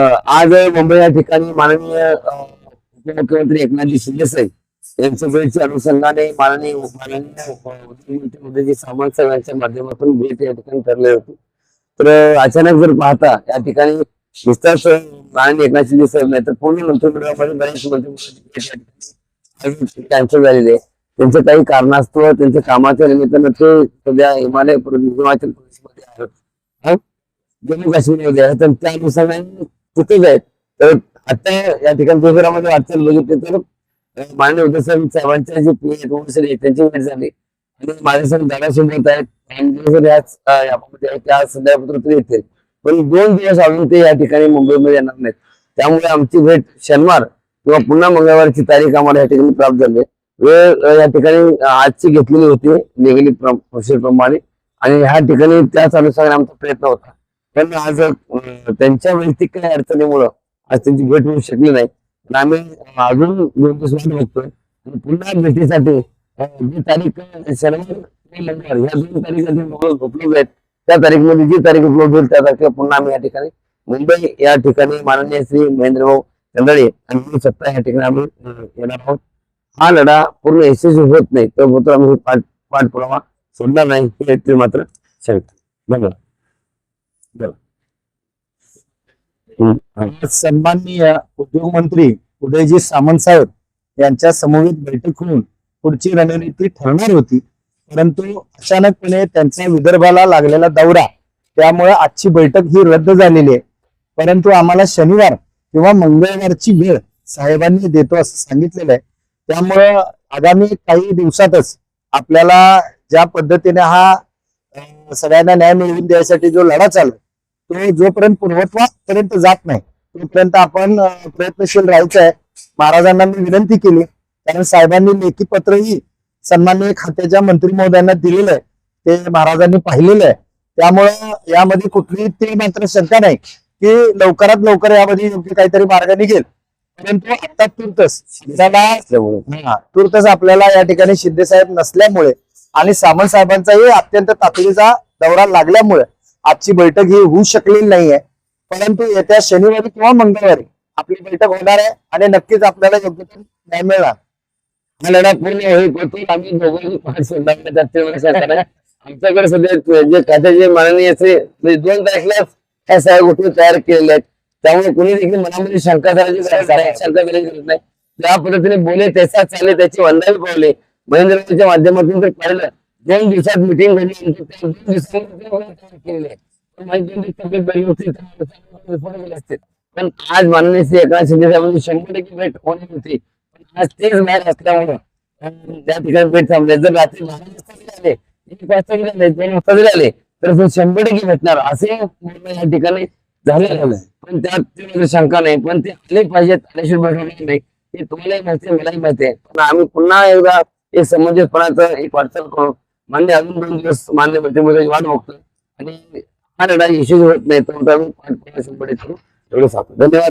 आज मुंबई या ठिकाणी माननीय अ, उपमुख्यमंत्री एकनाथजी शिंदे साहेब यांच्या भेटच्या अनुषंगाने माननीय माननीय उद्योगमंत्री उदयजी सामंत साहेब यांच्या माध्यमातून भेट या ठिकाणी ठरली होती. तर अचानक जर पाहता या ठिकाणी विस्तार माननीय एकनाथ शिंदे साहेब नाही तर पूर्ण मंत्रिमंडळामध्ये बरेच मंत्रिमंडळ कॅन्सल झालेले. आहे. त्यांचे काही कारणास्तव त्यांच्या कामाच्या निमित्तानं ते सध्या हिमालय हिमाचल प्रदेशमध्ये आहेत. जम्मू काश्मीरमध्ये आहेत. तर त्या अनुषंगाने चुकीच आहेत तर आता या ठिकाणी देशभरामध्ये वाटचाल बघितली तर अं, माननीय उद्धव साहेबांच्या जी पी आहेत वंशज त्यांची भेट झाली. आणि माझ्यासंग दादासोबत आहेत आणि आहेत, त्या येतील. पण दोन दिवस अजून ते या ठिकाणी मुंबईमध्ये येणार नाहीत. त्यामुळे आमची भेट शनिवार किंवा पुन्हा मंगळवारची तारीख आम्हाला या ठिकाणी प्राप्त झाली. वेळ या ठिकाणी आजची घेतलेली होती निगडीत प्रोसेस प्रमाणे आणि ह्या ठिकाणी त्याच अनुसार आमचा प्रयत्न होता. त्यांना आज त्यांच्या वैयक्तिक काही अडचणीमुळं आज त्यांची भेट होऊ शकली नाही. पण आम्ही अजून दोन दिवस वाट बघतोय पुन्हा भेटीसाठी जी तारीख अं, शनिवार ह्या दोन तारीख उपलब्ध आहेत. त्या तारीखमध्ये जी तारीख उपलब्ध होईल त्या तारखेला पुन्हा आम्ही या ठिकाणी मुंबई या ठिकाणी माननीय श्री महेंद्रभाऊ चंदळे आणि सत्ता या ठिकाणी आम्ही येणार आहोत. हा लढा पूर्ण यशस्वी होत नाही तर मात्र आम्ही पाठ पाठपुरावा सोडणार नाही हे ते मात्र सांगतो धन्यवाद. सन्माननीय उद्योग मंत्री उदयजी सामंत साहेब यांच्या समवेत बैठक होऊन पुढची रणनीती ठरणार होती. परंतु अचानकपणे त्यांचा विदर्भाला लागलेला दौरा त्यामुळे आजची बैठक ही रद्द झालेली आहे. परंतु आम्हाला शनिवार किंवा मंगळवारची वेळ साहेबांनी देतो असं सांगितलेलं आहे. त्यामुळं आगामी काही दिवसातच आपल्याला ज्या पद्धतीने हा सगळ्यांना न्याय मिळवून द्यायसाठी जो लढा चालू ते जोपर्यंत पूर्वत्वापर्यंत जात नाही तोपर्यंत आपण प्रयत्नशील राहायचं आहे महाराजांना मी विनंती केली कारण साहेबांनी लेखी पत्रही सन्माननीय खात्याच्या मंत्री महोदयांना दिलेलं आहे. ते महाराजांनी पाहिलेलं आहे. त्यामुळं यामध्ये कुठलीही ते मात्र शंका नाही की लवकरात लवकर यामध्ये योग्य काहीतरी मार्ग निघेल. परंतु आता तुर्तच आपल्याला आपल्याला या ठिकाणी शिंदे साहेब नसल्यामुळे आणि सामंत साहेबांचाही अत्यंत तातडीचा दौरा लागल्यामुळे आजची बैठक ही होऊ शकलेली नाहीये. परंतु येत्या शनिवारी किंवा मंगळवारी आपली बैठक होणार आहे आणि नक्कीच आपल्याला योग्य तो न्याय मिळणार. हा लढा पूर्ण आम्ही दोघांनी नाही आमच्याकडे सध्या जे खात्याचे माननीय असे दोन तारखेला ह्या सगळ्या गोष्टी तयार केलेल्या आहेत त्यामुळे कोणी देखील मनामध्ये शंका करायची शंका करायची गरज नाही. ज्या पद्धतीने बोले त्याचा चालले त्याची वंदावी पावले. महेंद्रच्या माध्यमातून जर पाहिलं दोन दिवसात मिटिंग झाली पण तब्येत बरी होती असते. पण आज माननीय श्री एकनाथ शिंदे साहेबांची शंभर टक्के भेट होणार होती. पण आज तेच मॅच असल्यामुळे त्या ठिकाणी भेट थांबले. जर रात्री बारा एक वाजता जरी दोन वाजता जरी आले तर शंभर टक्के भेटणार. असे या ठिकाणी झालेलं पण त्यात शंका नाही. पण ते आले पाहिजेत आल्याशिवाय भेटणार नाही. हे तुम्हालाही माहिती मलाही माहिती आहे. पण आम्ही पुन्हा एकदा एक समंजसपणाचं एक वाटचाल करू. मान्य अजून दोन दिवस मान्य भेटीमध्ये वाट बघतो आणि हा लढा यशस्वी होत नाही तर आम्ही पाठपुरावा शंभर टक्के एवढं सांगतो धन्यवाद.